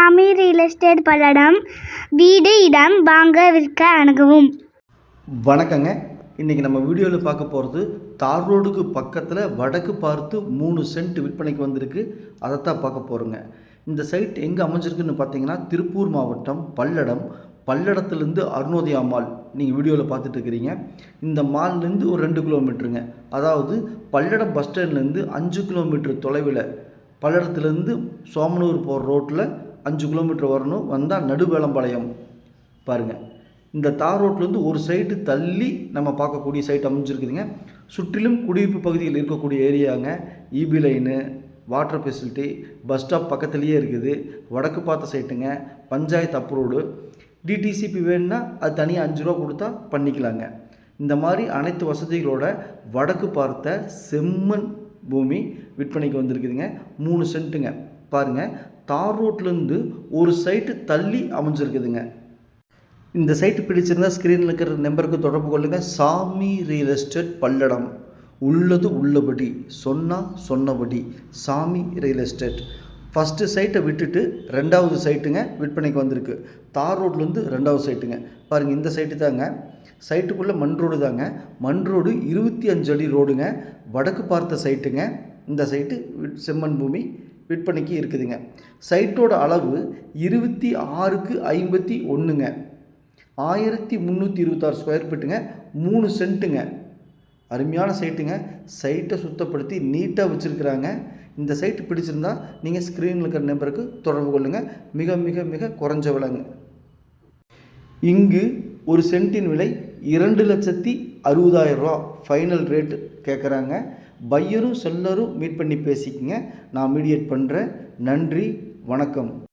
சாமி real estate Palladam வீடு இடம் வாங்க விற்க அணுகவும். வணக்கங்க. இன்றைக்கி நம்ம வீடியோவில் பார்க்க போகிறது தார் ரோடுக்கு பக்கத்தில் வடக்கு பார்த்து மூணு சென்ட் விற்பனைக்கு வந்திருக்கு. அதைத்தான் பார்க்க போகிறோங்க இந்த சைட் எங்கே அமைஞ்சிருக்குன்னு பார்த்தீங்கன்னா திருப்பூர் மாவட்டம் பல்லடம் பல்லடத்துலேருந்து அருணோதயா மால். நீங்கள் வீடியோவில் பார்த்துட்டு இருக்கிறீங்க. இந்த மால்லேருந்து ஒரு ரெண்டு கிலோமீட்டருங்க அதாவது பல்லடம் பஸ் ஸ்டாண்ட்லேருந்து அஞ்சு கிலோமீட்டர் தொலைவில் பல்லடத்துலேருந்து சோமனூர் போகிற ரோட்டில் அஞ்சு கிலோமீட்டர் வரணும் வந்தால் நடுவேளம்பாளையம் பாருங்கள் இந்த தார் ரோட்லேருந்து ஒரு சைட்டு தள்ளி நம்ம பார்க்கக்கூடிய சைட் அமைஞ்சிருக்குதுங்க. சுற்றிலும் குடியிருப்பு பகுதியில் இருக்கக்கூடிய ஏரியாங்க. EB line water facility bus stop பக்கத்துலேயே இருக்குது. வடக்கு பார்த்த சைட்டுங்க பஞ்சாயத்து அப்ரூவ்டு டிடிசிபி வேணும்னா அது தனியாக அஞ்சு ரூபா கொடுத்தா பண்ணிக்கலாங்க. இந்த மாதிரி அனைத்து வசதிகளோட வடக்கு பார்த்த செம்மண் பூமி விற்பனைக்கு வந்திருக்குதுங்க. மூணு சென்ட்டுங்க. பாருங்கள் தார் ரோட்லேருந்து ஒரு சைட்டு தள்ளி அமைஞ்சிருக்குதுங்க. இந்த சைட்டு பிடிச்சிருந்தா ஸ்க்ரீனில் இருக்கிற நம்பருக்கு தொடர்பு கொள்ளுங்கள் சாமி ரியல் எஸ்டேட் பல்லடம். உள்ளது உள்ளபடி. சொன்னால் சொன்னபடி. சாமி ரியல் எஸ்டேட் ஃபஸ்ட்டு சைட்டை விட்டுட்டு ரெண்டாவது சைட்டுங்க விற்பனைக்கு வந்திருக்கு. தார் ரோட்லேருந்து ரெண்டாவது சைட்டுங்க பாருங்கள் இந்த சைட்டு தாங்க. சைட்டுக்குள்ளே மண் ரோடு தாங்க. மண் ரோடு இருபத்தி அஞ்சு அடி ரோடுங்க வடக்கு பார்த்த சைட்டுங்க இந்த சைட்டு செம்மண் பூமி விற்பனைக்கு இருக்குதுங்க. சைட்டோட அளவு இருபத்தி ஆறுக்கு ஐம்பத்தி ஒன்றுங்க. ஆயிரத்தி முந்நூற்றி இருபத்தாறு ஸ்கொயர் ஃபீட்டுங்க மூணு சென்ட்டுங்க அருமையான சைட்டுங்க. சைட்டை சுத்தப்படுத்தி நீட்டாக வச்சுருக்குறாங்க. இந்த சைட்டு பிடிச்சிருந்தா நீங்கள் ஸ்க்ரீனில் இருக்கிற நம்பருக்கு தொடர்பு கொள்ளுங்கள் மிக மிக மிக குறைஞ்ச விலைங்க. இங்கு ஒரு சென்ட்டின் விலை இரண்டு லட்சத்தி அறுபதாயிரம் ரூபா. ஃபைனல் ரேட்டு கேட்குறாங்க பையரும் செல்லரும் மீட் பண்ணி பேசிக்கங்க. நான் மீடியேட் பண்ணுறேன் நன்றி வணக்கம்.